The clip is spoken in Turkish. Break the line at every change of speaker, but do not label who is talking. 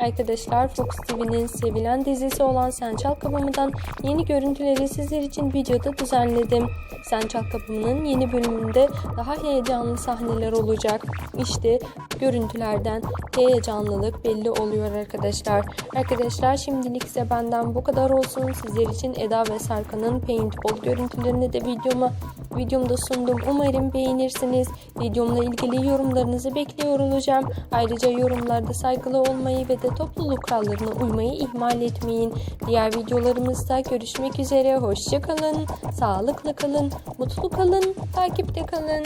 Arkadaşlar Fox TV'nin sevilen dizisi olan Sen Çal Kapımı'dan yeni görüntüleri sizler için videoda düzenledim. Sen Çal Kapımı'nın yeni bölümünde daha heyecanlı sahneler olacak. İşte görüntülerden heyecanlılık belli oluyor arkadaşlar. Arkadaşlar şimdilik ise benden bu kadar olsun. Sizler için Eda ve Serkan'ın paintball görüntülerini de videoma videomda sundum. Umarım beğenirsiniz. Videomla ilgili yorumlarınızı bekliyor olacağım. Ayrıca yorumlarda saygılı olmayı ve de topluluk kurallarına uymayı ihmal etmeyin. Diğer videolarımızda görüşmek üzere. Hoşçakalın. Sağlıklı kalın. Mutlu kalın. Takipte kalın.